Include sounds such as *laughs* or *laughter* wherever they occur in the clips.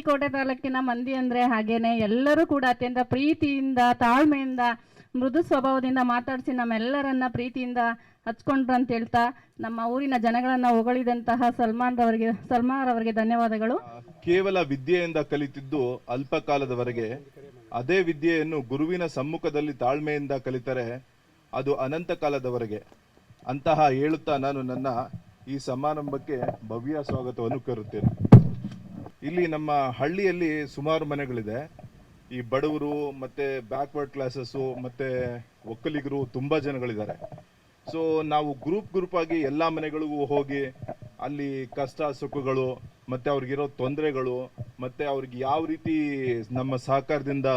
ಕೋಟೆ ತಾಲೂಕಿನ ಮಂದಿ ಅಂದ್ರೆ ಹಾಗೇನೆ ಎಲ್ಲರೂ ಕೂಡ ಅತ್ಯಂತ ಪ್ರೀತಿಯಿಂದ, ತಾಳ್ಮೆಯಿಂದ, ಮೃದು ಸ್ವಭಾವದಿಂದ ಮಾತಾಡಿಸಿ ನಮ್ಮೆಲ್ಲರನ್ನ ಪ್ರೀತಿಯಿಂದ ಹಚ್ಕೊಂಡ್ರು ಅಂತ ಹೇಳ್ತಾ ನಮ್ಮ ಊರಿನ ಜನಗಳನ್ನ ಹೊಗಳಿದಂತಹ ಸಲ್ಮಾನ್ ರವರಿಗೆ ಸಲ್ಮಾನ್ ರವರಿಗೆ ಧನ್ಯವಾದಗಳು. ಕೇವಲ ವಿದ್ಯೆಯಿಂದ ಕಲಿತಿದ್ದು ಅಲ್ಪ ಕಾಲದವರೆಗೆ. ಅದೇ ವಿದ್ಯೆಯನ್ನು ಗುರುವಿನ ಸಮ್ಮುಖದಲ್ಲಿ ತಾಳ್ಮೆಯಿಂದ ಕಲಿತರೆ ಅದು ಅನಂತ ಕಾಲದವರೆಗೆ. ಅಂತಹ ಹೇಳುತ್ತಾ ನಾನು ನನ್ನ ಈ ಸಮಾರಂಭಕ್ಕೆ ಭವ್ಯ ಸ್ವಾಗತವನ್ನು ಕೋರುತ್ತೇನೆ. ಇಲ್ಲಿ ನಮ್ಮ ಹಳ್ಳಿಯಲ್ಲಿ ಸುಮಾರು ಮನೆಗಳಿದೆ. ಈ ಬಡವರು ಮತ್ತೆ ಬ್ಯಾಕ್ವರ್ಡ್ ಕ್ಲಾಸಸ್ಸು ಮತ್ತೆ ಒಕ್ಕಲಿಗರು ತುಂಬಾ ಜನಗಳಿದ್ದಾರೆ. ಸೊ ನಾವು ಗ್ರೂಪ್ ಗ್ರೂಪ್ ಆಗಿ ಎಲ್ಲಾ ಮನೆಗಳಿಗೂ ಹೋಗಿ ಅಲ್ಲಿ ಕಷ್ಟ ಸುಖಗಳು ಮತ್ತೆ ಅವ್ರಿಗಿರೋ ತೊಂದರೆಗಳು ಮತ್ತೆ ಅವ್ರಿಗೆ ಯಾವ ರೀತಿ ನಮ್ಮ ಸಹಕಾರದಿಂದ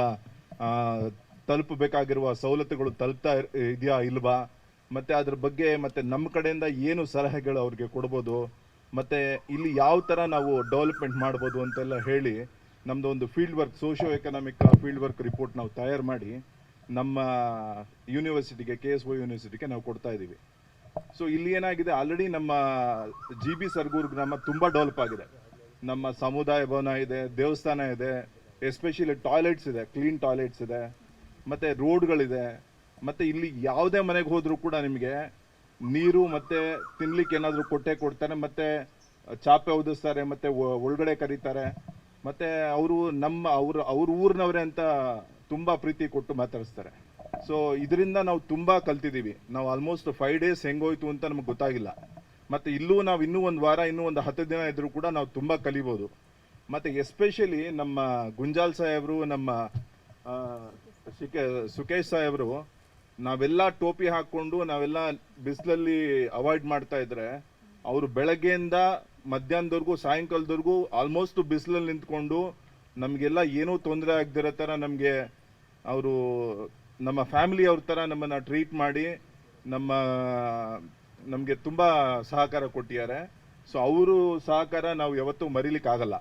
ತಲುಪಬೇಕಾಗಿರುವ ಸವಲತ್ತುಗಳು ತಲುಪ್ತಾ ಇದೆಯಾ ಇಲ್ವಾ? ಮತ್ತೆ ಅದ್ರ ಬಗ್ಗೆ ಮತ್ತೆ ನಮ್ಮ ಕಡೆಯಿಂದ ಏನು ಸಲಹೆಗಳು ಅವ್ರಿಗೆ ಕೊಡ್ಬೋದು? ಮತ್ತೆ ಇಲ್ಲಿ ಯಾವ ತರ ನಾವು ಡೆವಲಪ್ಮೆಂಟ್ ಮಾಡ್ಬೋದು ಅಂತೆಲ್ಲ ಹೇಳಿ ನಮ್ದು ಒಂದು field work socio economic field work report ನಾವು ತಯಾರು ಮಾಡಿ ನಮ್ಮ ಯೂನಿವರ್ಸಿಟಿಗೆ ಕೆ ಎಸ್ ಒ ಯೂನಿವರ್ಸಿಟಿಗೆ ನಾವು ಕೊಡ್ತಾ ಇದ್ದೀವಿ ಸೊ ಇಲ್ಲಿ ಏನಾಗಿದೆ ಆಲ್ರೆಡಿ ನಮ್ಮ ಜಿ ಬಿ ಸರ್ಗೂರು ಗ್ರಾಮ ತುಂಬಾ ಡೆವಲಪ್ ಆಗಿದೆ. ನಮ್ಮ ಸಮುದಾಯ ಭವನ ಇದೆ, ದೇವಸ್ಥಾನ ಇದೆ ಎಸ್ಪೆಷಲಿ ಟಾಯ್ಲೆಟ್ಸ್ ಇದೆ ಕ್ಲೀನ್ ಟಾಯ್ಲೆಟ್ಸ್ ಇದೆ, ಮತ್ತೆ ರೋಡ್ಗಳಿದೆ ಮತ್ತೆ ಇಲ್ಲಿ ಯಾವುದೇ ಮನೆಗೆ ಹೋದರೂ ಕೂಡ ನಿಮಗೆ ನೀರು ಮತ್ತೆ ತಿನ್ಲಿಕ್ಕೆ ಏನಾದರೂ ಕೊಟ್ಟೆ ಕೊಡ್ತಾರೆ, ಮತ್ತೆ ಚಾಪೆ ಒದಿಸ್ತಾರೆ ಮತ್ತೆ ಒಳಗಡೆ ಕರೀತಾರೆ, ಮತ್ತೆ ಅವರು ನಮ್ಮ, ಅವ್ರ ಅವ್ರ ಊರಿನವರೇ ಅಂತ ತುಂಬಾ ಪ್ರೀತಿ ಕೊಟ್ಟು ಮಾತಾಡಿಸ್ತಾರೆ. ಸೊ ಇದರಿಂದ ನಾವು ತುಂಬಾ ಕಲ್ತಿದ್ದೀವಿ. ನಾವು ಆಲ್ಮೋಸ್ಟ್ ಫೈವ್ ಡೇಸ್ ಹೆಂಗೋಯ್ತು ಅಂತ ನಮ್ಗೆ ಗೊತ್ತಾಗಿಲ್ಲ. ಮತ್ತೆ ಇಲ್ಲೂ ನಾವು ಇನ್ನೂ ಒಂದು ವಾರ, ಇನ್ನೂ ಒಂದು ಹತ್ತು ದಿನ ಇದ್ರೂ ಕೂಡ ನಾವು ತುಂಬಾ ಕಲಿಬೋದು. ಮತ್ತೆ ಎಸ್ಪೆಷಲಿ ನಮ್ಮ ಗುಂಜಾಲ್ ಸಾಹೇಬ್ರು, ನಮ್ಮ ಶಿಕೆ- ಸುಕೇಶ್ ಸಾಹೇಬ್ರು ನಾವೆಲ್ಲ ಟೋಪಿ ಹಾಕೊಂಡು ನಾವೆಲ್ಲ ಬಿಸಿಲಲ್ಲಿ ಅವಾಯ್ಡ್ ಮಾಡ್ತಾ ಇದ್ರೆ ಅವರು ಬೆಳಗ್ಗೆಯಿಂದ ಮಧ್ಯಾಹ್ನದವರೆಗೂ, ಸಾಯಂಕಾಲದವರೆಗೂ ಆಲ್ಮೋಸ್ಟ್ ಬಿಸಿಲಲ್ಲಿ ನಿಂತ್ಕೊಂಡು ನಮಗೆಲ್ಲ ಏನೂ ತೊಂದರೆ ಆಗದಿರೋ ಥರ ನಮಗೆ ಅವರು ನಮ್ಮ ಫ್ಯಾಮಿಲಿ ಅವ್ರ ಥರ ನಮ್ಮನ್ನ ಟ್ರೀಟ್ ಮಾಡಿ ನಮ್ಮ, ನಮಗೆ ತುಂಬ ಸಹಕಾರ ಕೊಟ್ಟಿದ್ದಾರೆ. ಸೊ ಅವರು ಸಹಕಾರ ನಾವು ಯಾವತ್ತೂ ಮರಿಲಿಕ್ಕಾಗಲ್ಲ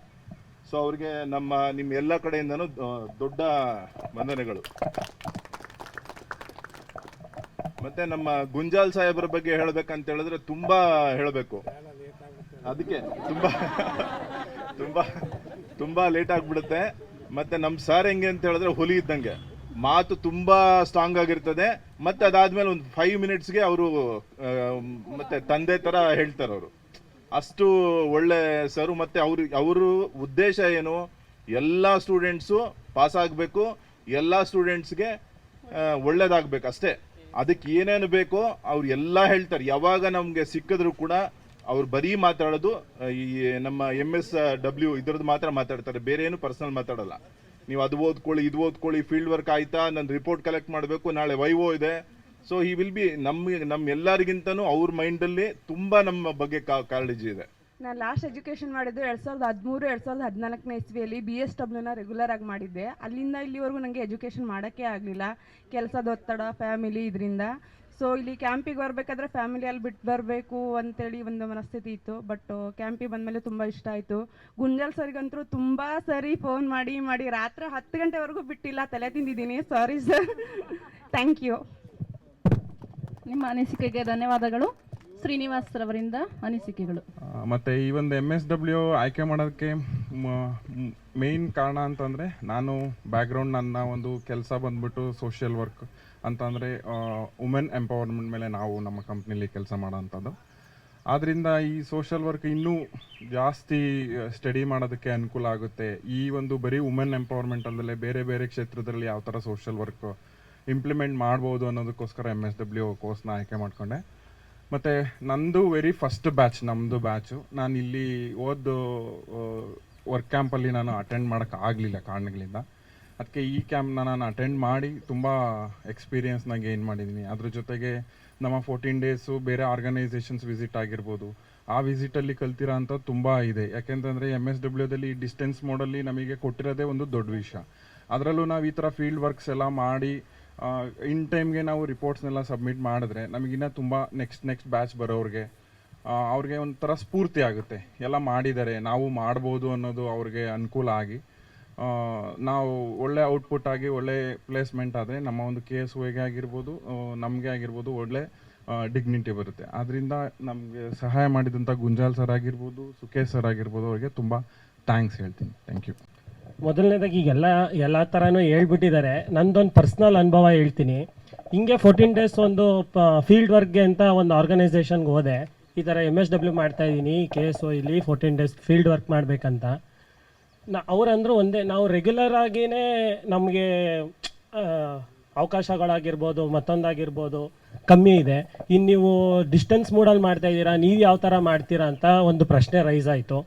ಸೊ ಅವ್ರಿಗೆ ನಮ್ಮ, ನಿಮ್ಮ ಎಲ್ಲ ಕಡೆಯಿಂದನೂ ದೊಡ್ಡ ವಂದನೆಗಳು. ಮತ್ತೆ ನಮ್ಮ ಗುಂಜಾಲ್ ಸಾಹೇಬರ ಬಗ್ಗೆ ಹೇಳ್ಬೇಕಂತ ಹೇಳಿದ್ರೆ ತುಂಬಾ ಹೇಳಬೇಕು. ಅದಕ್ಕೆ ತುಂಬಾ ತುಂಬಾ ತುಂಬಾ ಲೇಟ್ ಆಗ್ಬಿಡುತ್ತೆ. ಮತ್ತೆ ನಮ್ಮ ಸರ್ ಹೆಂಗೆ ಅಂತ ಹೇಳಿದ್ರೆ ಹುಲಿ ಇದ್ದಂಗೆ. ಮಾತು ತುಂಬಾ ಸ್ಟ್ರಾಂಗ್ ಆಗಿರ್ತದೆ. ಮತ್ತೆ ಅದಾದ್ಮೇಲೆ ಒಂದು ಫೈವ್ ಮಿನಿಟ್ಸ್ಗೆ ಅವರು ಮತ್ತೆ ತಂದೆ ತರ ಹೇಳ್ತಾರೆ ಅವರು. ಅಷ್ಟು ಒಳ್ಳೆ ಸರ್ ಮತ್ತೆ ಅವ್ರ, ಅವರು ಉದ್ದೇಶ ಏನು? ಎಲ್ಲ ಸ್ಟೂಡೆಂಟ್ಸು ಪಾಸ್ ಆಗಬೇಕು. ಎಲ್ಲ ಸ್ಟೂಡೆಂಟ್ಸ್ಗೆ ಒಳ್ಳೇದಾಗ್ಬೇಕು ಅಷ್ಟೇ. ಅದಕ್ಕೆ ಏನೇನು ಬೇಕೋ ಅವ್ರು ಎಲ್ಲ ಹೇಳ್ತಾರೆ. ಯಾವಾಗ ನಮಗೆ ಸಿಕ್ಕಿದ್ರು ಕೂಡ ಅವ್ರು ಬರೀ ಮಾತಾಡೋದು, ಈ ನಮ್ಮ ಎಂ ಎಸ್ ಡಬ್ಲ್ಯೂ ಇದ್ರದ್ದು ಮಾತ್ರ ಮಾತಾಡ್ತಾರೆ. ಬೇರೆ ಏನು ಪರ್ಸನಲ್ ಮಾತಾಡಲ್ಲ. ನೀವು ಅದು ಓದ್ಕೊಳ್ಳಿ, ಇದು ಓದ್ಕೊಳ್ಳಿ ಫೀಲ್ಡ್ ವರ್ಕ್ ಆಯ್ತಾ ನನ್ನ ರಿಪೋರ್ಟ್ ಕಲೆಕ್ಟ್ ಮಾಡಬೇಕು, ನಾಳೆ ವೈವೋ ಇದೆ. ಸೊ ಈ ವಿಲ್ ಬಿ ನಮ್ಮ ನಮ್ಮ ಎಲ್ಲರಿಗಿಂತನೂ ಅವ್ರ ಮೈಂಡಲ್ಲಿ ತುಂಬಾ ನಮ್ಮ ಬಗ್ಗೆ ಕಾಳಜಿ ಇದೆ. ನಾನು ಲಾಸ್ಟ್ ಎಜುಕೇಷನ್ ಮಾಡಿದ್ದು ಎರಡು ಸಾವಿರದ ಹದಿಮೂರು, ಎರಡು ಸಾವಿರದ ಹದಿನಾಲ್ಕನೇ ಇಸ್ವಿಯಲ್ಲಿ ಬಿ ಎಸ್ ಡಬ್ಲ್ಯೂನ ರೆಗ್ಯುಲರ್ ಆಗಿ ಮಾಡಿದ್ದೆ. ಅಲ್ಲಿಂದ ಇಲ್ಲಿವರೆಗೂ ನನಗೆ ಎಜುಕೇಷನ್ ಮಾಡೋಕ್ಕೆ ಆಗಲಿಲ್ಲ. ಕೆಲಸದ ಒತ್ತಡ ಫ್ಯಾಮಿಲಿ ಇದರಿಂದ. ಸೊ ಇಲ್ಲಿ ಕ್ಯಾಂಪಿಗೆ ಬರಬೇಕಾದ್ರೆ ಫ್ಯಾಮಿಲಿಯಲ್ಲಿ ಬಿಟ್ಟು ಬರಬೇಕು ಅಂತೇಳಿ ಒಂದು ಮನಸ್ಥಿತಿ ಇತ್ತು. ಬಟ್ ಕ್ಯಾಂಪಿಗೆ ಬಂದಮೇಲೆ ತುಂಬ ಇಷ್ಟ ಆಯಿತು. ಗುಂಜಲ್ ಸರ್ಗಂತೂ ತುಂಬ ಸರಿ ಫೋನ್ ಮಾಡಿ ಮಾಡಿ ರಾತ್ರಿ ಹತ್ತು ಗಂಟೆವರೆಗೂ ಬಿಟ್ಟಿಲ್ಲ. ತಲೆ ತಿಂದಿದ್ದೀನಿ. ಸಾರಿ ಸರ್ ಥ್ಯಾಂಕ್ ಯು ನಿಮ್ಮ ಅನಿಸಿಕೆಗೆ ಧನ್ಯವಾದಗಳು. ಶ್ರೀನಿವಾಸ್ ರವರಿಂದ ಅನಿಸಿಕೆಗಳು ಮತ್ತೆ ಈ ಒಂದು ಎಂ ಎಸ್ ಡಬ್ಲ್ಯೂ ಆಯ್ಕೆ ಮಾಡೋದಕ್ಕೆ ಮೇಯ್ನ್ ಕಾರಣ ಅಂತಂದರೆ ನಾನು ಬ್ಯಾಕ್ಗ್ರೌಂಡ್ ನನ್ನ ಒಂದು ಕೆಲಸ ಬಂದ್ಬಿಟ್ಟು ಸೋಷಿಯಲ್ ವರ್ಕ್ ಅಂತಂದರೆ ವುಮೆನ್ ಎಂಪವರ್ಮೆಂಟ್ ಮೇಲೆ ನಾವು ನಮ್ಮ ಕಂಪ್ನಿಲಿ ಕೆಲಸ ಮಾಡೋಂಥದ್ದು. ಆದ್ದರಿಂದ ಈ ಸೋಷಿಯಲ್ ವರ್ಕ್ ಇನ್ನೂ ಜಾಸ್ತಿ ಸ್ಟಡಿ ಮಾಡೋದಕ್ಕೆ ಅನುಕೂಲ ಆಗುತ್ತೆ. ಈ ಒಂದು ಬರೀ ವುಮೆನ್ ಎಂಪವರ್ಮೆಂಟ್ ಅಲ್ಲದೆ ಬೇರೆ ಬೇರೆ ಕ್ಷೇತ್ರದಲ್ಲಿ ಯಾವ ಥರ ಸೋಷಿಯಲ್ ವರ್ಕ್ ಇಂಪ್ಲಿಮೆಂಟ್ ಮಾಡ್ಬೋದು ಅನ್ನೋದಕ್ಕೋಸ್ಕರ ಎಂ ಎಸ್ ಡಬ್ಲ್ಯೂ ಕೋರ್ಸ್ನ ಆಯ್ಕೆ ಮಾಡಿಕೊಂಡೆ. ಮತ್ತು ನಂದು ವೆರಿ ಫಸ್ಟ್ ಬ್ಯಾಚ್ ನಮ್ಮದು ಬ್ಯಾಚು ನಾನು ಇಲ್ಲಿ ಓದ್ ವರ್ಕ್ ಕ್ಯಾಂಪಲ್ಲಿ ನಾನು ಅಟೆಂಡ್ ಮಾಡೋಕೆ ಆಗಲಿಲ್ಲ ಕಾರಣಗಳಿಂದ. ಅದಕ್ಕೆ ಈ ಕ್ಯಾಂಪ್ನ ನಾನು ಅಟೆಂಡ್ ಮಾಡಿ ತುಂಬ ಎಕ್ಸ್ಪೀರಿಯೆನ್ಸ್ನ ಗೇನ್ ಮಾಡಿದ್ದೀನಿ ಅದ್ರ ಜೊತೆಗೆ ನಮ್ಮ ಫೋರ್ಟೀನ್ ಡೇಸು ಬೇರೆ ಆರ್ಗನೈಸೇಷನ್ಸ್ ವಿಸಿಟ್ ಆಗಿರ್ಬೋದು. ಆ ವಿಸಿಟಲ್ಲಿ ಕಲ್ತಿರೋ ಅಂಥ ತುಂಬ ಇದೆ. ಯಾಕೆಂತಂದರೆ ಎಂ ಎಸ್ ಡಬ್ಲ್ಯೂದಲ್ಲಿ ಡಿಸ್ಟೆನ್ಸ್ ಮೋಡಲ್ಲಿ ನಮಗೆ ಕೊಟ್ಟಿರೋದೇ ಒಂದು ದೊಡ್ಡ ವಿಷಯ. ಅದರಲ್ಲೂ ನಾವು ಈ ಥರ ಫೀಲ್ಡ್ ವರ್ಕ್ಸ್ ಎಲ್ಲ ಮಾಡಿ ಇನ್ ಟೈಮ್ಗೆ ನಾವು ರಿಪೋರ್ಟ್ಸ್ನೆಲ್ಲ ಸಬ್ಮಿಟ್ ಮಾಡಿದ್ರೆ ನಮಗಿನ್ನ ತುಂಬ ನೆಕ್ಸ್ಟ್ ನೆಕ್ಸ್ಟ್ ಬ್ಯಾಚ್ ಬರೋರಿಗೆ ಅವ್ರಿಗೆ ಒಂಥರ ಸ್ಫೂರ್ತಿ ಆಗುತ್ತೆ. ಎಲ್ಲ ಮಾಡಿದ್ದಾರೆ, ನಾವು ಮಾಡ್ಬೋದು ಅನ್ನೋದು ಅವ್ರಿಗೆ ಅನುಕೂಲ ಆಗಿ. ನಾವು ಒಳ್ಳೆ ಔಟ್ಪುಟ್ ಆಗಿ ಒಳ್ಳೆ ಪ್ಲೇಸ್ಮೆಂಟ್ ಆದರೆ ನಮ್ಮ ಒಂದು ಕೆ ಎಸ್ ಓಗೆ ಆಗಿರ್ಬೋದು ನಮಗೆ ಆಗಿರ್ಬೋದು ಒಳ್ಳೆ ಡಿಗ್ನಿಟಿ ಬರುತ್ತೆ. ಆದ್ದರಿಂದ ನಮಗೆ ಸಹಾಯ ಮಾಡಿದಂಥ ಗುಂಜಾಲ್ ಸರ್ ಆಗಿರ್ಬೋದು, ಸುಖೇಶ್ ಸರ್ ಆಗಿರ್ಬೋದು ಅವರಿಗೆ ತುಂಬ ಥ್ಯಾಂಕ್ಸ್ ಹೇಳ್ತೀನಿ. ಥ್ಯಾಂಕ್ ಯು ಮೊದಲನೇದಾಗಿ ಎಲ್ಲ ಎಲ್ಲ ಥರನೂ ಹೇಳ್ಬಿಟ್ಟಿದ್ದಾರೆ. ನಂದೊಂದು ಪರ್ಸ್ನಲ್ ಅನುಭವ ಹೇಳ್ತೀನಿ. ಹಿಂಗೆ ಫೋರ್ಟೀನ್ ಡೇಸ್ ಒಂದು ಫೀಲ್ಡ್ ವರ್ಕ್ಗೆ ಅಂತ ಒಂದು ಆರ್ಗನೈಸೇಷನ್ಗೆ ಹೋದೆ. ಈ ಥರ ಎಂ ಎಸ್ ಡಬ್ಲ್ಯೂ ಮಾಡ್ತಾ ಇದ್ದೀನಿ. ಕೆ ಎಸ್ ಇಲ್ಲಿ ಫೋರ್ಟೀನ್ ಡೇಸ್ ಫೀಲ್ಡ್ ವರ್ಕ್ ಮಾಡಬೇಕಂತ. ನಾ, ಅವರಂದ್ರೂ ಒಂದೇ, ನಾವು ರೆಗ್ಯುಲರ್ ಆಗಿಯೇ ನಮಗೆ ಅವಕಾಶಗಳಾಗಿರ್ಬೋದು, ಮತ್ತೊಂದಾಗಿರ್ಬೋದು, ಕಮ್ಮಿ ಇದೆ. ಇನ್ನು ನೀವು ಡಿಸ್ಟೆನ್ಸ್ ಮೂಡಲ್ಲಿ ಮಾಡ್ತಾ ಇದ್ದೀರಾ, ನೀವು ಯಾವ ಥರ ಮಾಡ್ತೀರಾ ಅಂತ ಒಂದು ಪ್ರಶ್ನೆ ರೈಸ್ ಆಯಿತು.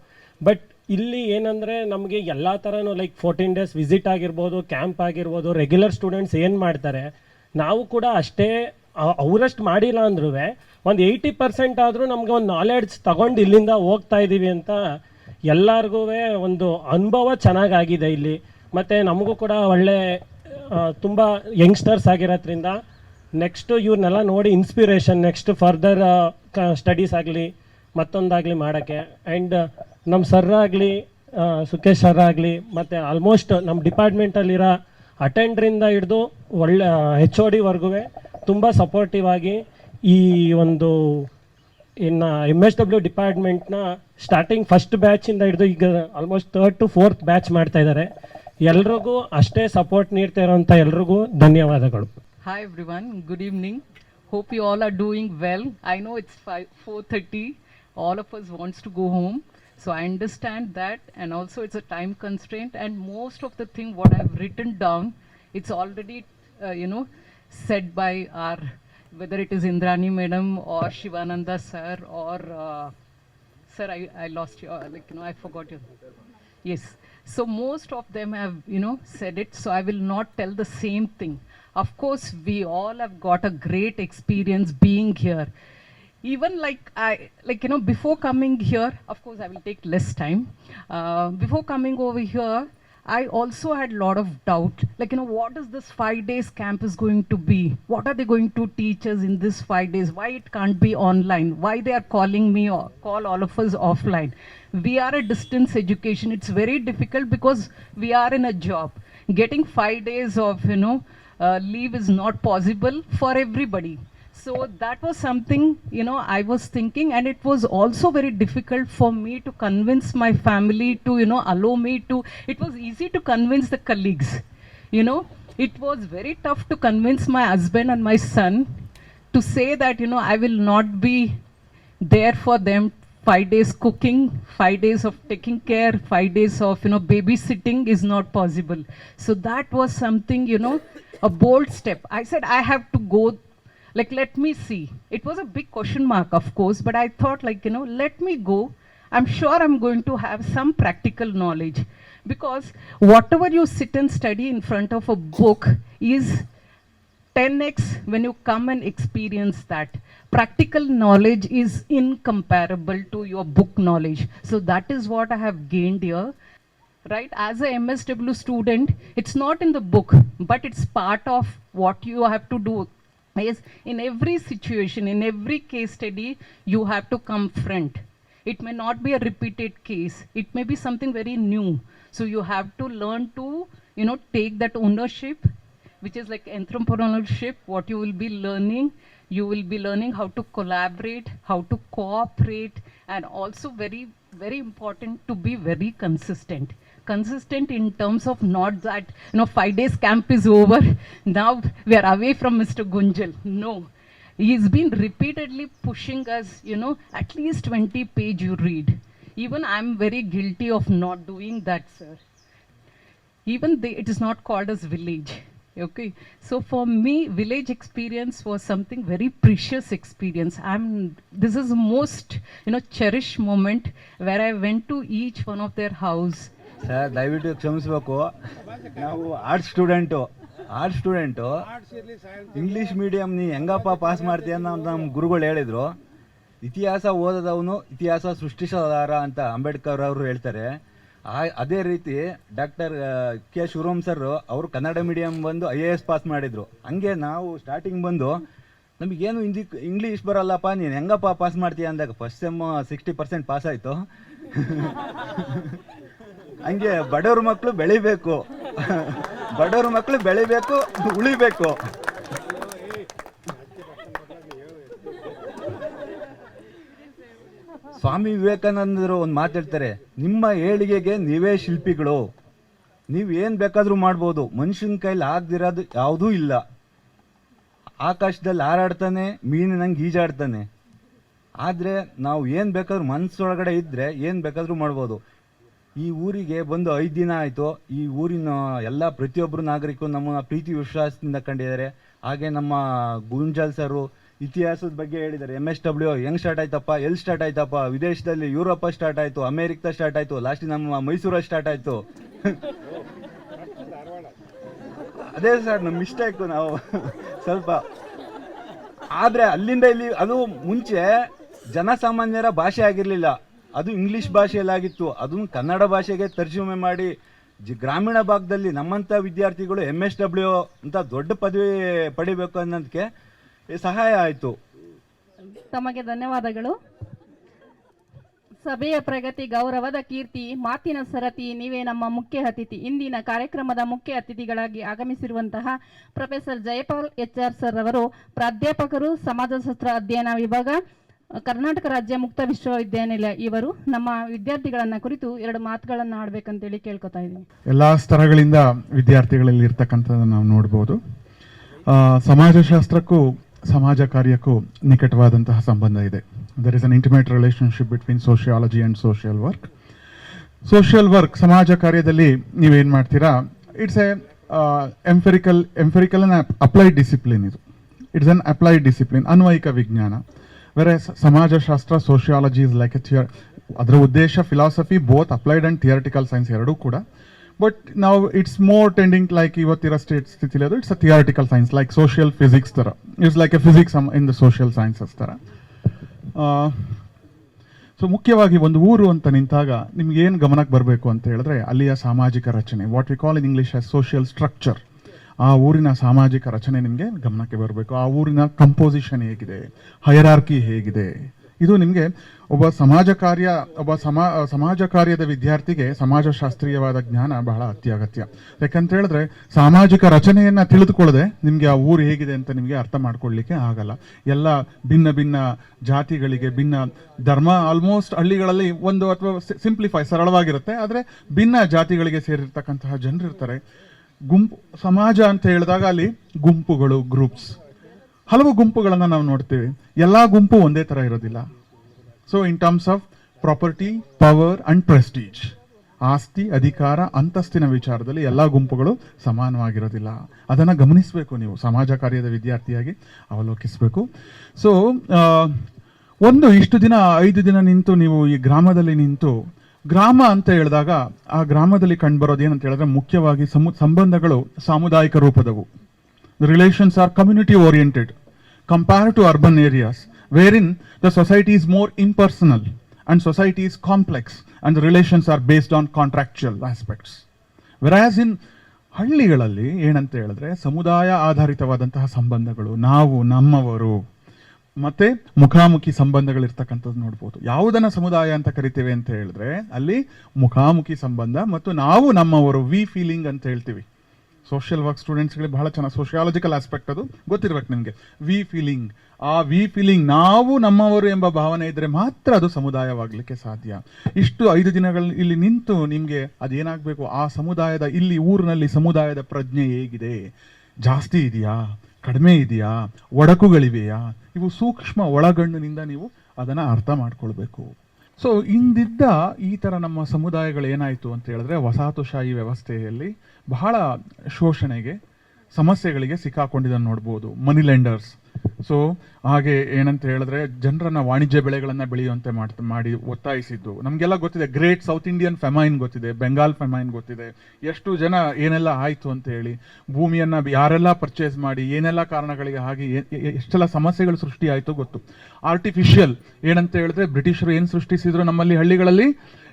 ಬಟ್ ಇಲ್ಲಿ ಏನಂದರೆ ನಮಗೆ ಎಲ್ಲ ಥರನೂ ಲೈಕ್ ಫೋರ್ಟೀನ್ ಡೇಸ್ ವಿಸಿಟ್ ಆಗಿರ್ಬೋದು ಕ್ಯಾಂಪ್ ಆಗಿರ್ಬೋದು ರೆಗ್ಯುಲರ್ ಸ್ಟೂಡೆಂಟ್ಸ್ ಏನು ಮಾಡ್ತಾರೆ, ನಾವು ಕೂಡ ಅಷ್ಟೇ ಅವರಷ್ಟು ಮಾಡಿಲ್ಲ ಅಂದ್ರೂ ಒಂದು ಏಯ್ಟಿ ಪರ್ಸೆಂಟ್ ಆದರೂ ನಮಗೆ ಒಂದು ನಾಲೆಡ್ಜ್ ತಗೊಂಡು ಇಲ್ಲಿಂದ ಹೋಗ್ತಾ ಇದ್ದೀವಿ ಅಂತ ಎಲ್ಲರಿಗೂ ಒಂದು ಅನುಭವ ಚೆನ್ನಾಗಾಗಿದೆ ಇಲ್ಲಿ. ಮತ್ತು ನಮಗೂ ಕೂಡ ಒಳ್ಳೆ ತುಂಬ ಯಂಗ್ಸ್ಟರ್ಸ್ ಆಗಿರೋದ್ರಿಂದ ನೆಕ್ಸ್ಟು ಇವ್ರನ್ನೆಲ್ಲ ನೋಡಿ ಇನ್ಸ್ಪಿರೇಷನ್ ನೆಕ್ಸ್ಟ್ ಫರ್ದರ್ ಸ್ಟಡೀಸ್ ಆಗಲಿ ಮತ್ತೊಂದಾಗಲಿ ಮಾಡೋಕ್ಕೆ. ಆ್ಯಂಡ್ ನಮ್ಮ ಸರ್ ಆಗಲಿ ಸುಖೇಶ್ ಸರ್ ಆಗಲಿ ಮತ್ತು ಆಲ್ಮೋಸ್ಟ್ ನಮ್ಮ ಡಿಪಾರ್ಟ್ಮೆಂಟಲ್ಲಿರೋ ಅಟೆಂಡ್ರಿಂದ ಹಿಡಿದು ಒಳ್ಳೆ ಹೆಚ್ ಒ ಡಿವರೆಗೂ ತುಂಬ ಸಪೋರ್ಟಿವ್ ಆಗಿ ಈ ಒಂದು ಇನ್ನು ಎಂ ಎಸ್ ಡಬ್ಲ್ಯೂ ಡಿಪಾರ್ಟ್ಮೆಂಟ್ನ ಸ್ಟಾರ್ಟಿಂಗ್ ಫಸ್ಟ್ ಬ್ಯಾಚಿಂದ ಹಿಡಿದು ಈಗ almost third to fourth batch ಮಾಡ್ತಾ ಇದ್ದಾರೆ ಎಲ್ರಿಗೂ ಅಷ್ಟೇ ಸಪೋರ್ಟ್ ನೀಡ್ತಾ ಇರೋಂಥ ಎಲ್ರಿಗೂ ಧನ್ಯವಾದಗಳು Hi everyone, good evening. Hope you all are doing well. I know it's 5, 4.30, all of us wants to go home. So I understand that and also it's a time constraint and most of the thing what I've written down, it's already, uh, you know, said by our, whether it is Indrani madam or Shivananda sir or, uh, sir, I, I lost your, like, you know, I forgot your, Yes. So most of them have, you know, said it. So I will not tell the same thing. Of course, we all have got a great experience being here. Even like I, like you know, before coming here, of course, I will take less time. Uh, before coming over here, I also had a lot of doubt. Like, you know, what is this five days camp is going to be? What are they going to teach us in this five days? Why it can't be online? Why they are calling me or call all of us offline? We are a distance education. It's very difficult because we are in a job. Getting five days of, you know, uh, leave is not possible for everybody. So that was something, you know, I was thinking, and it was also very difficult for me to convince my family to, you know, allow me to. It was easy to convince the colleagues, you know. It was very tough to convince my husband and my son to say that, you know, I will not be there for them five days cooking five days of taking care five days of you know babysitting is not possible so that was something you know a bold step i said i have to go like let me see it was a big question mark of course but i thought like you know let me go i'm sure i'm going to have some practical knowledge because whatever you sit and study in front of a book is 10x when you come and experience that. Practical knowledge is incomparable to your book knowledge. So that is what I have gained here. Right, as a MSW student, it's not in the book, but it's part of what you have to do. Yes, in every situation, in every case study, you have to confront. It may not be a repeated case. It may be something very new. So you have to learn to, you know, take that ownership which is like entrepreneurship, what you will be learning. You will be learning how to collaborate, how to cooperate, and also very, very important to be very consistent. Consistent in terms of not that, you know, five days camp is over. *laughs* Now we are away from Mr. Gunjal. No. He's been repeatedly pushing us, you know, at least 20 page you read. Even I'm very guilty of not doing that, sir even it is not called as village okay so for me village experience was something very precious experience i'm this is most you know cherished moment where i went to each one of their house sir, ದಯವಿಟ್ಟು ಕ್ಷಮಿಸ್ಬೇಕು. ನಾವು arts student arts student. English medium ನೀ ಹೆಂಗಪ್ಪ pass ಮಾಡ್ತೀಯ ಅಂತ ನಮ್ಮ ಗುರುಗಳು ಹೇಳಿದರು. ಇತಿಹಾಸ ಓದದವನು ಇತಿಹಾಸ ಸೃಷ್ಟಿಸದಾರ ಅಂತ ಅಂಬೇಡ್ಕರ್ ಅವರು ಹೇಳ್ತಾರೆ. ಆ- ಅದೇ ರೀತಿ ಡಾಕ್ಟರ್ ಕೆ. ಶಿವರಾಮ್ ಸರ್ ಅವರು ಕನ್ನಡ ಮೀಡಿಯಂ ಬಂದು ಐ ಎ ಎಸ್ ಪಾಸ್ ಮಾಡಿದ್ರು. ಹಂಗೆ ನಾವು ಸ್ಟಾರ್ಟಿಂಗ್ ಬಂದು ನಮಗೇನು ಹಿಂದಿ, ಇಂಗ್ಲೀಷ್ ಬರಲ್ಲಪ್ಪ, ನೀನು ಹೆಂಗಪ್ಪ ಪಾಸ್ ಮಾಡ್ತೀಯ ಅಂದಾಗ, first sem sixty percent pass ಆಯಿತು ಹಂಗೆ ಬಡವ್ರ ಮಕ್ಕಳು ಬೆಳಿಬೇಕು. ಬಡವ್ರ ಮಕ್ಕಳು ಬೆಳಿಬೇಕು, ಉಳಿಬೇಕು. ಸ್ವಾಮಿ ವಿವೇಕಾನಂದರು ಒಂದು ಮಾತಾಡ್ತಾರೆ ನಿಮ್ಮ ಏಳಿಗೆಗೆ ನೀವೇ ಶಿಲ್ಪಿಗಳು. ನೀವು ಏನು ಬೇಕಾದರೂ ಮಾಡ್ಬೋದು. ಮನುಷ್ಯನ ಕೈಲಿ ಆಗದಿರೋದು ಯಾವುದೂ ಇಲ್ಲ. ಆಕಾಶದಲ್ಲಿ ಹಾರಾಡ್ತಾನೆ, ಮೀನಿನಂಗೆ ಈಜಾಡ್ತಾನೆ. ಆದರೆ ನಾವು ಏನು ಬೇಕಾದ್ರೂ ಮನಸ್ಸೊಳಗಡೆ ಇದ್ದರೆ ಏನು ಬೇಕಾದರೂ ಮಾಡ್ಬೋದು. ಈ ಊರಿಗೆ ಬಂದು ಐದು ದಿನ ಆಯಿತು. ಈ ಊರಿನ ಎಲ್ಲ ಪ್ರತಿಯೊಬ್ಬರು ನಾಗರಿಕರು ನಮ್ಮನ್ನ ಪ್ರೀತಿ ವಿಶ್ವಾಸದಿಂದ ಕಂಡಿದ್ದಾರೆ. ಹಾಗೆ ನಮ್ಮ ಗುಂಜಾಲ್ ಸರು ಇತಿಹಾಸದ ಬಗ್ಗೆ ಹೇಳಿದ್ದಾರೆ. ಎಂ ಎಸ್ ಡಬ್ಲ್ಯೂ ಹೆಂಗ್ ಸ್ಟಾರ್ಟ್ ಆಯ್ತಪ್ಪ? ಎಲ್ಲಿ ಸ್ಟಾರ್ಟ್ ಆಯ್ತಪ್ಪ? ವಿದೇಶದಲ್ಲಿ ಯುರೋಪ ಸ್ಟಾರ್ಟ್ ಆಯಿತು ಅಮೇರಿಕಾ ಸ್ಟಾರ್ಟ್ ಆಯಿತು ಲಾಸ್ಟ್ ನಮ್ಮ ಮೈಸೂರಲ್ಲಿ ಸ್ಟಾರ್ಟ್ ಆಯಿತು. ಅದೇ ಸರ್ ನಮ್ಮ ಮಿಸ್ಟೇಕು ನಾವು ಸ್ವಲ್ಪ. ಆದರೆ ಅಲ್ಲಿಂದ ಇಲ್ಲಿ ಅದು ಮುಂಚೆ ಜನಸಾಮಾನ್ಯರ ಭಾಷೆ ಆಗಿರ್ಲಿಲ್ಲ. ಅದು ಇಂಗ್ಲಿಷ್ ಭಾಷೆಯಲ್ಲಾಗಿತ್ತು. ಅದನ್ನು ಕನ್ನಡ ಭಾಷೆಗೆ ತರ್ಜುಮೆ ಮಾಡಿ ಜಿ- ಗ್ರಾಮೀಣ ಭಾಗದಲ್ಲಿ ನಮ್ಮಂಥ ವಿದ್ಯಾರ್ಥಿಗಳು ಎಂ ಎಸ್ ಡಬ್ಲ್ಯೂ ಅಂತ ದೊಡ್ಡ ಪದವಿ ಪಡಿಬೇಕು ಅನ್ನೋದಕ್ಕೆ ಸಹಾಯ ಆಯಿತು. ತಮಗೆ ಧನ್ಯವಾದಗಳು. ಸಭೆಯ ಪ್ರಗತಿ, ಗೌರವದ ಕೀರ್ತಿ, ಮಾತಿನ ಸರತಿ, ನೀವೇ ನಮ್ಮ ಮುಖ್ಯ ಅತಿಥಿ. ಇಂದಿನ ಕಾರ್ಯಕ್ರಮದ ಮುಖ್ಯ ಅತಿಥಿಗಳಾಗಿ ಆಗಮಿಸಿರುವಂತಹ professor Jayapal H R sir ಅವರು ಪ್ರಾಧ್ಯಾಪಕರು, ಸಮಾಜಶಾಸ್ತ್ರ ಅಧ್ಯಯನ ವಿಭಾಗ ಕರ್ನಾಟಕ ರಾಜ್ಯ ಮುಕ್ತ ವಿಶ್ವವಿದ್ಯಾನಿಲಯ ಇವರು ನಮ್ಮ ವಿದ್ಯಾರ್ಥಿಗಳನ್ನ ಕುರಿತು ಎರಡು ಮಾತುಗಳನ್ನು ಆಡ್ಬೇಕಂತೇಳಿ ಕೇಳ್ಕೊತಾ ಇದ್ದೀನಿ. ಎಲ್ಲಾ ಸ್ತರಗಳಿಂದ ವಿದ್ಯಾರ್ಥಿಗಳಲ್ಲಿ ಇರ್ತಕ್ಕಂಥದ್ದನ್ನು ನಾವು ನೋಡ್ಬೋದು. ಸಮಾಜಶಾಸ್ತ್ರಕ್ಕೂ ಸಮಾಜ ಕಾರ್ಯಕ್ಕೂ ನಿಕಟವಾದಂತಹ ಸಂಬಂಧ ಇದೆ. There is an intimate relationship between sociology and social work social work ಸಮಾಜ ಕಾರ್ಯದಲ್ಲಿ ನೀವೇನು ಮಾಡ್ತೀರಾ? It's a empirical empirical an applied discipline ಇದು. ಇಟ್ಸ್ ಅನ್ ಅಪ್ಲೈಡ್ ಡಿಸಿಪ್ಲಿನ್ ಅನ್ವಯಿಕ ವಿಜ್ಞಾನ. ಬೇರೆ ಸಮಾಜಶಾಸ್ತ್ರ sociology is like a theory ಅದರ ಉದ್ದೇಶ philosophy both applied and theoretical science ಎರಡೂ ಕೂಡ. ಬಟ್ ನಾವು ಇಟ್ಸ್ ಮೋರ್ ಟೆಂಡಿಂಗ್ ಲೈಕ್ ಇವತ್ತಿರೋ ಸ್ಟೇಟ್ ಸ್ಥಿತಿಲಿ ಅದು it's a theoretical science like social physics ಥರ. It's like a physics in the social sciences ಥರ. ಸೊ ಮುಖ್ಯವಾಗಿ ಒಂದು ಊರು ಅಂತ ನಿಂತಾಗ ನಿಮ್ಗೆ ಏನು ಗಮನಕ್ಕೆ ಬರಬೇಕು ಅಂತ ಹೇಳಿದ್ರೆ ಅಲ್ಲಿಯ ಸಾಮಾಜಿಕ ರಚನೆ what we call in English as social structure ಆ ಊರಿನ ಸಾಮಾಜಿಕ ರಚನೆ ನಿಮಗೆ ಗಮನಕ್ಕೆ ಬರಬೇಕು. ಆ ಊರಿನ ಕಂಪೋಸಿಷನ್ ಹೇಗಿದೆ? ಹೈರಾರ್ಕಿ ಹೇಗಿದೆ? ಇದು ನಿಮಗೆ ಒಬ್ಬ ಸಮಾಜ ಕಾರ್ಯ, ಒಬ್ಬ ಸಮಾ, ಸಮಾಜ ಕಾರ್ಯದ ವಿದ್ಯಾರ್ಥಿಗೆ ಸಮಾಜಶಾಸ್ತ್ರೀಯವಾದ ಜ್ಞಾನ ಬಹಳ ಅತ್ಯಗತ್ಯ. ಯಾಕಂತ ಹೇಳಿದ್ರೆ ಸಾಮಾಜಿಕ ರಚನೆಯನ್ನ ತಿಳಿದುಕೊಳ್ಳದೆ ನಿಮಗೆ ಆ ಊರು ಹೇಗಿದೆ ಅಂತ ನಿಮಗೆ ಅರ್ಥ ಮಾಡ್ಕೊಳ್ಳಿಕ್ಕೆ ಆಗಲ್ಲ. ಎಲ್ಲ ಭಿನ್ನ ಭಿನ್ನ ಜಾತಿಗಳಿಗೆ ಭಿನ್ನ ಧರ್ಮ ಆಲ್ಮೋಸ್ಟ್ ಹಳ್ಳಿಗಳಲ್ಲಿ ಒಂದು ಅಥವಾ ಸಿಂಪ್ಲಿಫೈ ಸರಳವಾಗಿರುತ್ತೆ. ಆದರೆ ಭಿನ್ನ ಜಾತಿಗಳಿಗೆ ಸೇರಿರ್ತಕ್ಕಂತಹ ಜನರು ಇರ್ತಾರೆ ಗುಂಪು, ಸಮಾಜ ಅಂತ ಹೇಳಿದಾಗ ಅಲ್ಲಿ ಗುಂಪುಗಳು ಗ್ರೂಪ್ಸ್ ಹಲವು ಗುಂಪುಗಳನ್ನು ನಾವು ನೋಡ್ತೀವಿ. ಎಲ್ಲಾ ಗುಂಪು ಒಂದೇ ತರ ಇರೋದಿಲ್ಲ. So in terms of property power and prestige ಆಸ್ತಿ, ಅಧಿಕಾರ, ಅಂತಸ್ತಿನ ವಿಚಾರದಲ್ಲಿ ಎಲ್ಲ ಗುಂಪುಗಳು ಸಮಾನವಾಗಿರೋದಿಲ್ಲ. ಅದನ್ನು ಗಮನಿಸಬೇಕು ನೀವು. ಸಮಾಜ ಕಾರ್ಯದ ವಿದ್ಯಾರ್ಥಿಯಾಗಿ ಅವಲೋಕಿಸಬೇಕು. ಸೊ ಒಂದು ಇಷ್ಟು ದಿನ, ಐದು ದಿನ ನಿಂತು ನೀವು ಈ ಗ್ರಾಮದಲ್ಲಿ ನಿಂತು ಗ್ರಾಮ ಅಂತ ಹೇಳಿದಾಗ ಆ ಗ್ರಾಮದಲ್ಲಿ ಕಂಡುಬರೋದು ಏನಂತ ಹೇಳಿದ್ರೆ ಮುಖ್ಯವಾಗಿ ಸಂಬಂಧಗಳು ಸಾಮುದಾಯಿಕ ರೂಪದವು. Relations are community oriented compare to urban areas where in the society is more impersonal and society is complex and relations are based on contractual aspects versus in ಹಳ್ಳಿಗಳಲ್ಲಿ ಏನಂತ ಹೇಳಿದ್ರೆ ಸಮುದಾಯ ಆಧಾರಿತವಾದಂತಹ ಸಂಬಂಧಗಳು, ನಾವು ನಮ್ಮವರು ಮತ್ತೆ ಮುಖಾಮುಖಿ ಸಂಬಂಧಗಳಿರ್ತಕ್ಕಂಥದ್ದು ನೋಡ್ಬೋದು. ಯಾವುದನ್ನ ಸಮುದಾಯ ಅಂತ ಕರಿತೇವೆ ಅಂತ ಹೇಳಿದ್ರೆ ಅಲ್ಲಿ ಮುಖಾಮುಖಿ ಸಂಬಂಧ ಮತ್ತು ನಾವು ನಮ್ಮವರು ವಿ ಫೀಲಿಂಗ್ ಅಂತ ಹೇಳ್ತೀವಿ. ಸೋಷಿಯಲ್ ವರ್ಕ್ ಸ್ಟೂಡೆಂಟ್ಸ್ಗಳಿಗೆ ಬಹಳ ಚೆನ್ನಾಗಿ ಸೋಷಿಯಾಲಜಿಕಲ್ ಆಸ್ಪೆಕ್ಟ್ ಅದು ಗೊತ್ತಿರ್ಬೇಕು ನಿಮಗೆ. ವಿ ಫೀಲಿಂಗ್ ಆ ವಿ ಫೀಲಿಂಗ್ ನಾವು ನಮ್ಮವರು ಎಂಬ ಭಾವನೆ ಇದ್ರೆ ಮಾತ್ರ ಅದು ಸಮುದಾಯವಾಗಲಿಕ್ಕೆ ಸಾಧ್ಯ. ಇಷ್ಟು ಐದು ದಿನಗಳ ಇಲ್ಲಿ ನಿಂತು ನಿಮಗೆ ಅದೇನಾಗಬೇಕು? ಆ ಸಮುದಾಯದ ಇಲ್ಲಿ ಊರಿನಲ್ಲಿ ಸಮುದಾಯದ ಪ್ರಜ್ಞೆ ಹೇಗಿದೆ? ಜಾಸ್ತಿ ಇದೆಯಾ? ಕಡಿಮೆ ಇದೆಯಾ? ಒಡಕುಗಳಿವೆಯಾ? ಇವು ಸೂಕ್ಷ್ಮ ಒಳಗಣ್ಣಿನಿಂದ ನೀವು ಅದನ್ನು ಅರ್ಥ ಮಾಡ್ಕೊಳ್ಬೇಕು. ಸೊ ಇಂದಿದ್ದ ಈ ಥರ ನಮ್ಮ ಸಮುದಾಯಗಳು ಏನಾಯಿತು ಅಂತ ಹೇಳಿದ್ರೆ ವಸಾಹತುಶಾಹಿ ವ್ಯವಸ್ಥೆಯಲ್ಲಿ ಬಹಳ ಶೋಷಣೆಗೆ, ಸಮಸ್ಯೆಗಳಿಗೆ ಸಿಕ್ಕಾಕೊಂಡಿದ್ದನ್ನು ನೋಡ್ಬೋದು. ಮನಿ ಲೆಂಡರ್ಸ್ ಸೊ ಹಾಗೆ ಏನಂತ ಹೇಳಿದ್ರೆ ಜನರನ್ನ ವಾಣಿಜ್ಯ ಬೆಳೆಗಳನ್ನ ಬೆಳೆಯುವಂತೆ ಮಾಡಿ ಒತ್ತಾಯಿಸಿದ್ದು. ನಮಗೆಲ್ಲ ಗೊತ್ತಿದೆ ಗ್ರೇಟ್ ಸೌತ್ ಇಂಡಿಯನ್ ಫೆಮೈನ್ ಗೊತ್ತಿದೆ ಬೆಂಗಾಲ್ ಫೆಮೈನ್ ಗೊತ್ತಿದೆ. ಎಷ್ಟು ಜನ ಏನೆಲ್ಲ ಆಯಿತು ಅಂತ ಹೇಳಿ, ಭೂಮಿಯನ್ನ ಯಾರೆಲ್ಲ ಪರ್ಚೇಸ್ ಮಾಡಿ, ಏನೆಲ್ಲ ಕಾರಣಗಳಿಗೆ ಹಾಗೆ ಎಷ್ಟೆಲ್ಲ ಸಮಸ್ಯೆಗಳು ಸೃಷ್ಟಿ ಆಯಿತು ಗೊತ್ತು. ಆರ್ಟಿಫಿಷಿಯಲ್ ಏನಂತ ಹೇಳಿದ್ರೆ ಬ್ರಿಟಿಷರು ಏನು ಸೃಷ್ಟಿಸಿದ್ರು ನಮ್ಮಲ್ಲಿ ಹಳ್ಳಿಗಳಲ್ಲಿ?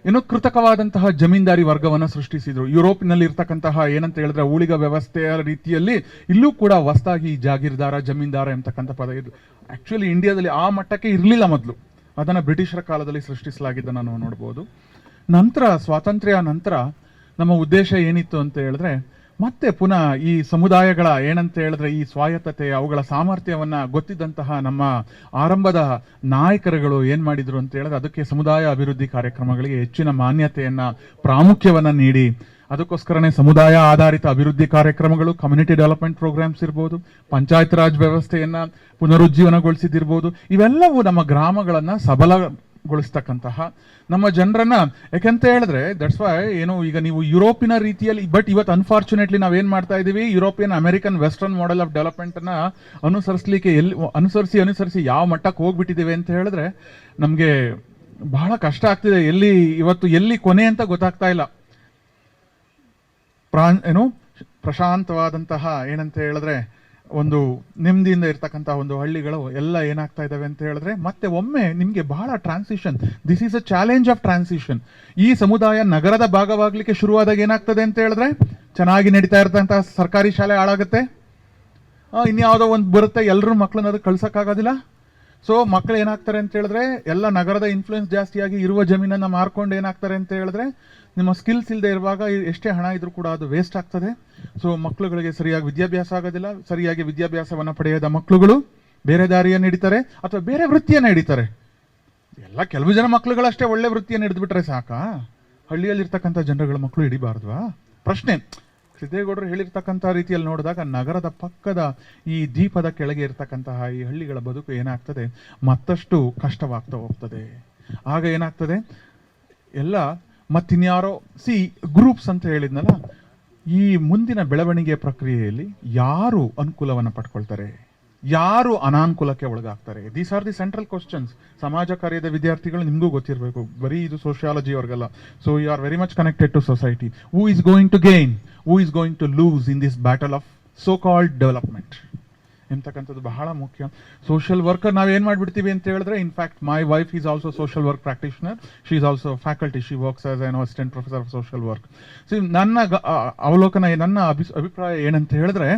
ಏನೋ ಕೃತಕವಾದಂತಹ ಜಮೀನ್ದಾರಿ ವರ್ಗವನ್ನು ಸೃಷ್ಟಿಸಿದ್ರು. ಯುರೋಪ್ನಲ್ಲಿ ಇರ್ತಕ್ಕಂತಹ ಏನಂತ ಹೇಳಿದ್ರೆ ಊಳಿಗ ವ್ಯವಸ್ಥೆಯ ರೀತಿಯಲ್ಲಿ ಇಲ್ಲೂ ಕೂಡ ಹೊಸದಾಗಿ ಜಾಗೀರ್ದಾರ, ಜಮೀನ್ದಾರ ಎಂತಕ್ಕಂಥ ಪದ ಇದು. ಆ್ಯಕ್ಚುಲಿ ಇಂಡಿಯಾದಲ್ಲಿ ಆ ಮಟ್ಟಕ್ಕೆ ಇರಲಿಲ್ಲ ಮೊದಲು. ಅದನ್ನು ಬ್ರಿಟಿಷರ ಕಾಲದಲ್ಲಿ ಸೃಷ್ಟಿಸಲಾಗಿದ್ದನ್ನು ನಾವು ನೋಡ್ಬೋದು. ನಂತರ, ಸ್ವಾತಂತ್ರ್ಯ ನಂತರ ನಮ್ಮ ಉದ್ದೇಶ ಏನಿತ್ತು ಅಂತ ಹೇಳಿದ್ರೆ ಮತ್ತೆ ಪುನಃ ಈ ಸಮುದಾಯಗಳ ಏನಂತ ಹೇಳಿದ್ರೆ ಈ ಸ್ವಾಯತ್ತತೆ, ಅವುಗಳ ಸಾಮರ್ಥ್ಯವನ್ನ ಗೊತ್ತಿದ್ದಂತಹ ನಮ್ಮ ಆರಂಭದ ನಾಯಕರುಗಳು ಏನ್ ಮಾಡಿದ್ರು ಅಂತ ಹೇಳಿದ್ರೆ ಅದಕ್ಕೆ ಸಮುದಾಯ ಅಭಿವೃದ್ಧಿ ಕಾರ್ಯಕ್ರಮಗಳಿಗೆ ಹೆಚ್ಚಿನ ಮಾನ್ಯತೆಯನ್ನ, ಪ್ರಾಮುಖ್ಯವನ್ನ ನೀಡಿ. ಅದಕ್ಕೋಸ್ಕರನೇ ಸಮುದಾಯ ಆಧಾರಿತ ಅಭಿವೃದ್ಧಿ ಕಾರ್ಯಕ್ರಮಗಳು ಕಮ್ಯುನಿಟಿ ಡೆವಲಪ್ಮೆಂಟ್ ಪ್ರೋಗ್ರಾಮ್ಸ್ ಇರ್ಬೋದು, ಪಂಚಾಯತ್ ರಾಜ್ ವ್ಯವಸ್ಥೆಯನ್ನ ಪುನರುಜ್ಜೀವನಗೊಳಿಸಿದಿರ್ಬೋದು ಇವೆಲ್ಲವೂ ನಮ್ಮ ಗ್ರಾಮಗಳನ್ನ ಸಬಲಗೊಳಿಸ್ತಕ್ಕಂತಹ ನಮ್ಮ ಜನರನ್ನ. ಯಾಕಂತ ಹೇಳಿದ್ರೆ ದಟ್ಸ್ ವೈ ಏನು, ಈಗ ನೀವು ಯುರೋಪಿನ ರೀತಿಯಲ್ಲಿ ಬಟ್ ಇವತ್ತು ಅನ್ಫಾರ್ಚುನೇಟ್ಲಿ ನಾವೇನು ಮಾಡ್ತಾ ಇದೀವಿ? European, American western model of development ಅನ್ನ ಅನುಸರಿಸಲಿಕ್ಕೆ ಎಲ್ಲಿ ಅನುಸರಿಸಿ ಅನುಸರಿಸಿ ಯಾವ ಮಟ್ಟಕ್ಕೆ ಹೋಗ್ಬಿಟ್ಟಿದ್ದೇವೆ ಅಂತ ಹೇಳಿದ್ರೆ, ನಮಗೆ ಬಹಳ ಕಷ್ಟ ಆಗ್ತಿದೆ. ಎಲ್ಲಿ, ಇವತ್ತು ಎಲ್ಲಿ ಕೊನೆ ಅಂತ ಗೊತ್ತಾಗ್ತಾ ಇಲ್ಲ. ಪ್ರಾನ್ ಏನು, ಪ್ರಶಾಂತವಾದಂತಹ ಏನಂತ ಹೇಳಿದ್ರೆ ಒಂದು ನೆಮ್ಮದಿಯಿಂದ ಇರ್ತಕ್ಕಂತಹ ಒಂದು ಹಳ್ಳಿಗಳು ಎಲ್ಲ ಏನಾಗ್ತಾ ಇದ್ದಾವೆ ಅಂತ ಹೇಳಿದ್ರೆ ಮತ್ತೆ ಒಮ್ಮೆ ನಿಮಗೆ ಬಹಳ transition this is a challenge of transition ಈ ಸಮುದಾಯ ನಗರದ ಭಾಗವಾಗಲಿಕ್ಕೆ ಶುರುವಾದಾಗ ಏನಾಗ್ತದೆ ಅಂತ ಹೇಳಿದ್ರೆ ಚೆನ್ನಾಗಿ ನಡೀತಾ ಇರ್ತಕ್ಕಂಥ ಸರ್ಕಾರಿ ಶಾಲೆ ಹಾಳಾಗುತ್ತೆ. ಇನ್ಯಾವುದೋ ಒಂದು ಬರುತ್ತೆ ಎಲ್ಲರೂ ಮಕ್ಕಳನ್ನ ಅದಕ್ಕೆ ಕಳ್ಸಕ್ಕಾಗೋದಿಲ್ಲ. ಸೊ ಮಕ್ಕಳು ಏನಾಗ್ತಾರೆ ಅಂತ ಹೇಳಿದ್ರೆ, ಎಲ್ಲ ನಗರದ ಇನ್ಫ್ಲುಯೆನ್ಸ್ ಜಾಸ್ತಿಯಾಗಿ ಇರುವ ಜಮೀನನ್ನ ಮಾರ್ಕೊಂಡು ಏನಾಗ್ತಾರೆ ಅಂತ ಹೇಳಿದ್ರೆ, ನಿಮ್ಮ ಸ್ಕಿಲ್ಸ್ ಇಲ್ಲದೆ ಇರುವಾಗ ಎಷ್ಟೇ ಹಣ ಇದ್ರೂ ಕೂಡ ಅದು ವೇಸ್ಟ್ ಆಗ್ತದೆ. ಸೊ ಮಕ್ಕಳುಗಳಿಗೆ ಸರಿಯಾಗಿ ವಿದ್ಯಾಭ್ಯಾಸ ಆಗೋದಿಲ್ಲ. ಸರಿಯಾಗಿ ವಿದ್ಯಾಭ್ಯಾಸವನ್ನು ಪಡೆಯದ ಮಕ್ಕಳುಗಳು ಬೇರೆ ದಾರಿಯನ್ನು ಹಿಡಿತಾರೆ ಅಥವಾ ಬೇರೆ ವೃತ್ತಿಯನ್ನು ಹಿಡಿತಾರೆ. ಎಲ್ಲ ಕೆಲವು ಜನ ಮಕ್ಕಳುಗಳಷ್ಟೇ ಒಳ್ಳೆ ವೃತ್ತಿಯನ್ನು ಹಿಡಿದ್ಬಿಟ್ರೆ ಸಾಕಾ? ಹಳ್ಳಿಯಲ್ಲಿರ್ತಕ್ಕಂಥ ಜನರುಗಳ ಮಕ್ಕಳು ಹಿಡಿಬಾರ್ದು ಪ್ರಶ್ನೆ. ಸಿದ್ದೇಗೌಡರು ಹೇಳಿರ್ತಕ್ಕಂಥ ರೀತಿಯಲ್ಲಿ ನೋಡಿದಾಗ ನಗರದ ಪಕ್ಕದ ಈ ದೀಪದ ಕೆಳಗೆ ಇರತಕ್ಕಂತಹ ಈ ಹಳ್ಳಿಗಳ ಬದುಕು ಏನಾಗ್ತದೆ? ಮತ್ತಷ್ಟು ಕಷ್ಟವಾಗ್ತಾ ಹೋಗ್ತದೆ. ಆಗ ಏನಾಗ್ತದೆ? ಎಲ್ಲ ಮತ್ತಿನ್ಯಾರೋ ಸಿ ಗ್ರೂಪ್ಸ್ ಅಂತ ಹೇಳಿದ್ನಲ್ಲ, ಈ ಮುಂದಿನ ಬೆಳವಣಿಗೆ ಪ್ರಕ್ರಿಯೆಯಲ್ಲಿ ಯಾರು ಅನುಕೂಲವನ್ನು ಪಡ್ಕೊಳ್ತಾರೆ? ಯಾರು ಅನಾನುಕೂಲಕ್ಕೆ ಒಳಗಾಗ್ತಾರೆ? These are the central questions ಸಮಾಜ ಕಾರ್ಯದ ವಿದ್ಯಾರ್ಥಿಗಳು ನಿಮಗೂ ಗೊತ್ತಿರಬೇಕು. ಬರೀ ಇದು ಸೋಷಿಯಾಲಜಿ ಅವ್ರಿಗೆಲ್ಲ. So you are very much connected to society who is going to gain who is going to lose in this battle of so called development ಎಂತಕ್ಕಂಥದ್ದು ಬಹಳ ಮುಖ್ಯ. ಸೋಷಿಯಲ್ ವರ್ಕರ್ ನಾವು ಏನು ಮಾಡ್ಬಿಡ್ತೀವಿ ಅಂತ ಹೇಳಿದ್ರೆ in fact my wife is also social work practitioner she is also faculty she works as an assistant professor of social work so ನನ್ನ ಅವಲೋಕನ, ನನ್ನ ಅಭಿ, ಅಭಿಪ್ರಾಯ ಏನಂತ ಹೇಳಿದ್ರೆ,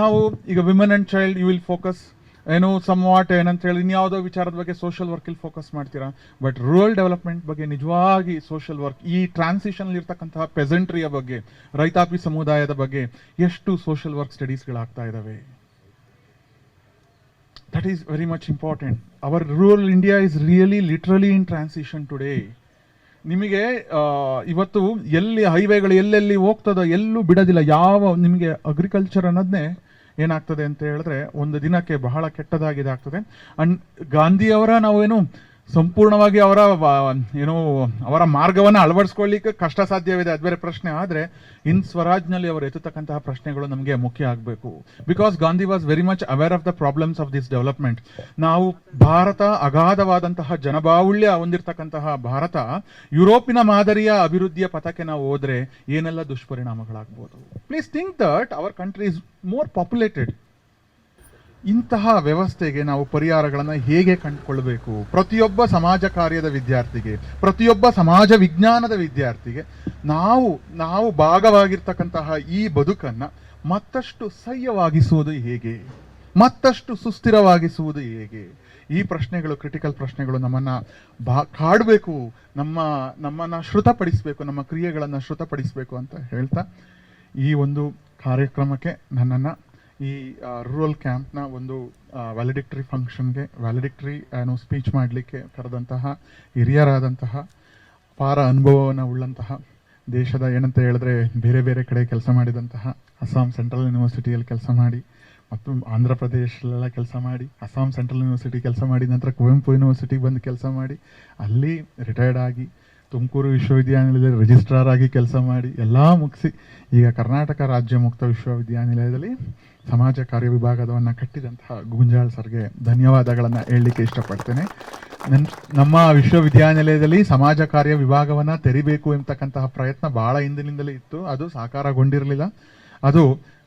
ನಾವು ಈಗ women and child you will focus ಏನೋ ಸಮ್ ವಾಟ್ ಏನಂತ ಹೇಳಿ, ಇನ್ಯಾವುದೋ ವಿಚಾರದ ಬಗ್ಗೆ ಸೋಷಿಯಲ್ ವರ್ಕಲ್ಲಿ ಫೋಕಸ್ ಮಾಡ್ತೀರಾ? ಬಟ್ ರೂರಲ್ ಡೆವಲಪ್ಮೆಂಟ್ ಬಗ್ಗೆ ನಿಜವಾಗಿ ಸೋಷಿಯಲ್ ವರ್ಕ್ ಈ ಟ್ರಾನ್ಸಿಷನ್ ಇರ್ತಕ್ಕಂತಹ ಪೆಸೆಂಟ್ರಿಯ ಬಗ್ಗೆ, ರೈತಾಪಿ ಸಮುದಾಯದ ಬಗ್ಗೆ ಎಷ್ಟು ಸೋಷಿಯಲ್ ವರ್ಕ್ ಸ್ಟಡೀಸ್ಗಳಾಗ್ತಾ ಇದಾವೆ? That is very much important. Our rural india is really, literally in transition today. ನಿಮಗೆ ಇವತ್ತು ಎಲ್ಲಿ ಹೈವೇಗಳು ಎಲ್ಲೆಲ್ಲಿ ಹೋಗ್ತದೋ ಎಲ್ಲೂ ಬಿಡೋದಿಲ್ಲ. ಯಾವ ನಿಮಗೆ ಅಗ್ರಿಕಲ್ಚರ್ ಅನ್ನೋದನ್ನೇ ಏನಾಗ್ತದೆ ಅಂತ ಹೇಳಿದ್ರೆ, ಒಂದು ದಿನಕ್ಕೆ ಬಹಳ ಕೆಟ್ಟದಾಗಿದೆ ಆಗ್ತದೆ ಅಂಡ್ ಗಾಂಧಿಯವರ ನಾವೇನು ಸಂಪೂರ್ಣವಾಗಿ ಅವರ ಏನು, ಅವರ ಮಾರ್ಗವನ್ನು ಅಳವಡಿಸ್ಕೊಳ್ಳಿಕ್ಕೆ ಕಷ್ಟ ಸಾಧ್ಯವಿದೆ. ಅದು ಬೇರೆ ಪ್ರಶ್ನೆ. ಆದರೆ, ಇನ್ ಸ್ವರಾಜ್ನಲ್ಲಿ ಅವರು ಎತ್ತತಕ್ಕಂತಹ ಪ್ರಶ್ನೆಗಳು ನಮಗೆ ಮುಖ್ಯ ಆಗಬೇಕು. Because Gandhi was very much aware of the problems of this development ನಾವು ಭಾರತ ಅಗಾಧವಾದಂತಹ ಜನಬಾಹುಳ್ಯ ಹೊಂದಿರತಕ್ಕಂತಹ ಭಾರತ, ಯುರೋಪಿನ ಮಾದರಿಯ ಅಭಿವೃದ್ಧಿಯ ಪಥಕ್ಕೆ ನಾವು ಹೋದರೆ ಏನೆಲ್ಲ ದುಷ್ಪರಿಣಾಮಗಳಾಗ್ಬೋದು. Please think that our country is more populated ಇಂತಹ ವ್ಯವಸ್ಥೆಗೆ ನಾವು ಪರಿಹಾರಗಳನ್ನು ಹೇಗೆ ಕಂಡುಕೊಳ್ಬೇಕು ಪ್ರತಿಯೊಬ್ಬ ಸಮಾಜ ಕಾರ್ಯದ ವಿದ್ಯಾರ್ಥಿಗೆ, ಪ್ರತಿಯೊಬ್ಬ ಸಮಾಜ ವಿಜ್ಞಾನದ ವಿದ್ಯಾರ್ಥಿಗೆ ನಾವು ನಾವು ಭಾಗವಾಗಿರ್ತಕ್ಕಂತಹ ಈ ಬದುಕನ್ನು ಮತ್ತಷ್ಟು ಸಹ್ಯವಾಗಿಸುವುದು ಹೇಗೆ? ಮತ್ತಷ್ಟು ಸುಸ್ಥಿರವಾಗಿಸುವುದು ಹೇಗೆ? ಈ ಪ್ರಶ್ನೆಗಳು, ಕ್ರಿಟಿಕಲ್ ಪ್ರಶ್ನೆಗಳು ನಮ್ಮನ್ನು ಬಾ, ಕಾಡಬೇಕು, ನಮ್ಮ, ನಮ್ಮನ್ನು ಶ್ರುತಪಡಿಸಬೇಕು ನಮ್ಮ ಕ್ರಿಯೆಗಳನ್ನು ಶ್ರುತಪಡಿಸಬೇಕು ಅಂತ ಹೇಳ್ತಾ ಈ ಒಂದು ಕಾರ್ಯಕ್ರಮಕ್ಕೆ ನನ್ನನ್ನು ಈ ರೂರಲ್ ಕ್ಯಾಂಪ್ನ ಒಂದು ವ್ಯಾಲಿಡಿಕ್ಟರಿ ಫಂಕ್ಷನ್ಗೆ ವ್ಯಾಲಿಡಿಕ್ಟರಿ ಏನೋ ಸ್ಪೀಚ್ ಮಾಡಲಿಕ್ಕೆ ಕರೆದಂತಹ ಹಿರಿಯರಾದಂತಹ ಅಪಾರ ಅನುಭವವನ್ನು ಉಳ್ಳಂತಹ ದೇಶದ ಏನಂತ ಹೇಳಿದ್ರೆ ಬೇರೆ ಬೇರೆ ಕಡೆ ಕೆಲಸ ಮಾಡಿದಂತಹ ಅಸ್ಸಾಂ ಸೆಂಟ್ರಲ್ ಯೂನಿವರ್ಸಿಟಿಯಲ್ಲಿ ಕೆಲಸ ಮಾಡಿ ಮತ್ತು ಆಂಧ್ರ ಪ್ರದೇಶಲ್ಲೆಲ್ಲ ಕೆಲಸ ಮಾಡಿ, ಅಸ್ಸಾಂ ಸೆಂಟ್ರಲ್ ಯೂನಿವರ್ಸಿಟಿ ಕೆಲಸ ಮಾಡಿ ನಂತರ ಕುವೆಂಪು ಯೂನಿವರ್ಸಿಟಿಗೆ ಬಂದು ಕೆಲಸ ಮಾಡಿ, ಅಲ್ಲಿ ರಿಟೈರ್ಡ್ ಆಗಿ ತುಮಕೂರು ವಿಶ್ವವಿದ್ಯಾನಿಲಯದಲ್ಲಿ ರಿಜಿಸ್ಟ್ರಾರ್ ಆಗಿ ಕೆಲಸ ಮಾಡಿ ಎಲ್ಲ ಮುಗಿಸಿ ಈಗ ಕರ್ನಾಟಕ ರಾಜ್ಯ ಮುಕ್ತ ವಿಶ್ವವಿದ್ಯಾನಿಲಯದಲ್ಲಿ ಸಮಾಜ ಕಾರ್ಯ ವಿಭಾಗದವನ್ನು ಕಟ್ಟಿದಂತಹ ಗುಂಜಾಳ್ ಸರ್ಗೆ ಧನ್ಯವಾದಗಳನ್ನು ಹೇಳಲಿಕ್ಕೆ ಇಷ್ಟಪಡ್ತೇನೆ. ನಮ್ಮ ವಿಶ್ವವಿದ್ಯಾನಿಲಯದಲ್ಲಿ ಸಮಾಜ ಕಾರ್ಯ ವಿಭಾಗವನ್ನು ತೆರಿಬೇಕು ಎಂತಕ್ಕಂತಹ ಪ್ರಯತ್ನ ಬಹಳ ಹಿಂದಿನಿಂದಲೇ ಇತ್ತು. ಅದು ಸಾಕಾರಗೊಂಡಿರಲಿಲ್ಲ. ಅದು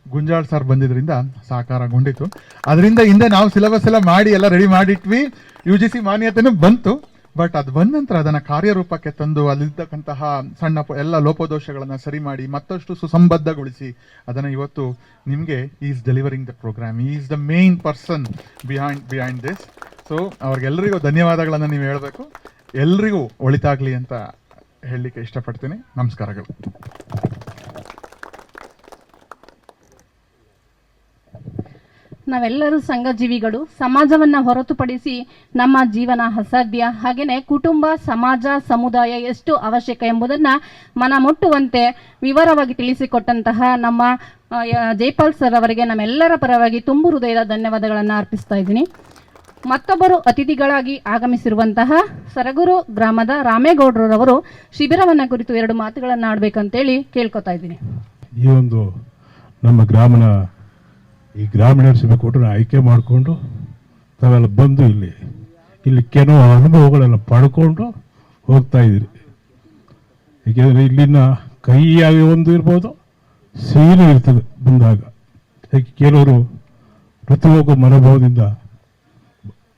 ಗುಂಜಾಳ್ ಸರ್ ಬಂದಿದ್ರಿಂದ ಸಾಕಾರಗೊಂಡಿತು. ಅದರಿಂದ ಹಿಂದೆ ನಾವು ಸಿಲೆಬಸ್ ಎಲ್ಲ ಮಾಡಿ ಎಲ್ಲ ರೆಡಿ ಮಾಡಿಟ್ವಿ. ಯು ಜಿ ಸಿ ಮಾನ್ಯತೆನೂ ಬಂತು. ಬಟ್ ಅದು ಬಂದ ನಂತರ ಅದನ್ನ ಕಾರ್ಯರೂಪಕ್ಕೆ ತಂದು ಅಲ್ಲಿದ್ದಕ್ಕಂತಹ ಸಣ್ಣ ಎಲ್ಲ ಲೋಪದೋಷಗಳನ್ನ ಸರಿ ಮಾಡಿ ಮತ್ತಷ್ಟು ಸುಸಂಬದ್ಧಗೊಳಿಸಿ ಅದನ್ನ ಇವತ್ತು ನಿಮಗೆ is delivering the program is the main person behind behind this so ಅವ್ರಿಗೆಲ್ಲರಿಗೂ ಧನ್ಯವಾದಗಳನ್ನು ನೀವು ಹೇಳಬೇಕು. ಎಲ್ರಿಗೂ ಒಳಿತಾಗ್ಲಿ ಅಂತ ಹೇಳಲಿಕ್ಕೆ ಇಷ್ಟಪಡ್ತೀನಿ. ನಮಸ್ಕಾರಗಳು. ನಾವೆಲ್ಲರೂ ಸಂಘಜೀವಿಗಳು, ಸಮಾಜವನ್ನ ಹೊರತುಪಡಿಸಿ ನಮ್ಮ ಜೀವನ ಅಸಾಧ್ಯ. ಹಾಗೆಯೇ ಕುಟುಂಬ, ಸಮಾಜ, ಸಮುದಾಯ ಎಷ್ಟು ಅವಶ್ಯಕ ಎಂಬುದನ್ನ ಮನಮುಟ್ಟುವಂತೆ ವಿವರವಾಗಿ ತಿಳಿಸಿಕೊಟ್ಟಂತಹ ನಮ್ಮ ಜೈಪಾಲ್ ಸರ್ ಅವರಿಗೆ ನಮ್ಮೆಲ್ಲರ ಪರವಾಗಿ ತುಂಬು ಹೃದಯದ ಧನ್ಯವಾದಗಳನ್ನು ಅರ್ಪಿಸ್ತಾ ಇದ್ದೀನಿ. ಮತ್ತೊಬ್ಬರು ಅತಿಥಿಗಳಾಗಿ ಆಗಮಿಸಿರುವಂತಹ ಸರಗೂರು ಗ್ರಾಮದ ರಾಮೇಗೌಡರವರು ಶಿಬಿರವನ್ನ ಕುರಿತು ಎರಡು ಮಾತುಗಳನ್ನು ಆಡ್ಬೇಕಂತೇಳಿ ಕೇಳ್ಕೊತಾ ಇದ್ದೀನಿ. ಈ ಒಂದು ನಮ್ಮ ಗ್ರಾಮನ ಈ ಗ್ರಾಮೀಣ ಸಭೆ ಕೊಟ್ಟರೆ ಆಯ್ಕೆ ಮಾಡಿಕೊಂಡು ತಾವೆಲ್ಲ ಬಂದು ಇಲ್ಲಿ ಇಲ್ಲಿ ಕೆಲವು ಅನುಭವಗಳೆಲ್ಲ ಪಡ್ಕೊಂಡು ಹೋಗ್ತಾ ಇದ್ದೀರಿ. ಏಕೆಂದರೆ ಇಲ್ಲಿನ ಕೈಯಾಗಿ ಒಂದು ಇರ್ಬೋದು ಸಿಹಿನೂ ಇರ್ತದೆ ಬಂದಾಗ. ಯಾಕೆ ಕೆಲವರು ಋತುವೋಗ ಮನೋಭಾವದಿಂದ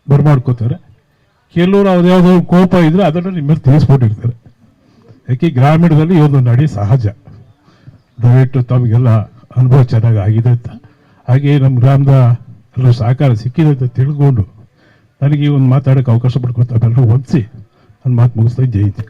ಬರ್ಮಾಡ್ಕೋತಾರೆ. ಕೆಲವರು ಅವ್ರು ಯಾವುದೋ ಕೋಪ ಇದ್ದರೆ ಅದನ್ನು ನಿಮ್ಮ ಮೇಲೆ ತಿಳಿಸ್ಬಿಟ್ಟಿರ್ತಾರೆ ಯಾಕೆ ಗ್ರಾಮೀಣದಲ್ಲಿ ಇವೊಂದು ನಡಿ ಸಹಜ. ದಯವಿಟ್ಟು ತಮಗೆಲ್ಲ ಅನುಭವ ಚೆನ್ನಾಗಿ ಆಗಿದೆ ಅಂತ ಹಾಗೆ ನಮ್ಮ ಗ್ರಾಮದ ಎಲ್ಲರೂ ಸಹಕಾರ ಸಿಕ್ಕಿದೆ ಅಂತ ತಿಳ್ಕೊಂಡು ನನಗೆ ಒಂದು ಮಾತಾಡೋಕ್ಕೆ ಅವಕಾಶ ಪಡ್ಕೊಳ್ತಾರೆ ಎಲ್ಲರೂ ಒಪ್ಪಿಸಿ ನನ್ನ ಮಾತು ಮುಗಿಸ್ತಾ ಜಯಂತಿ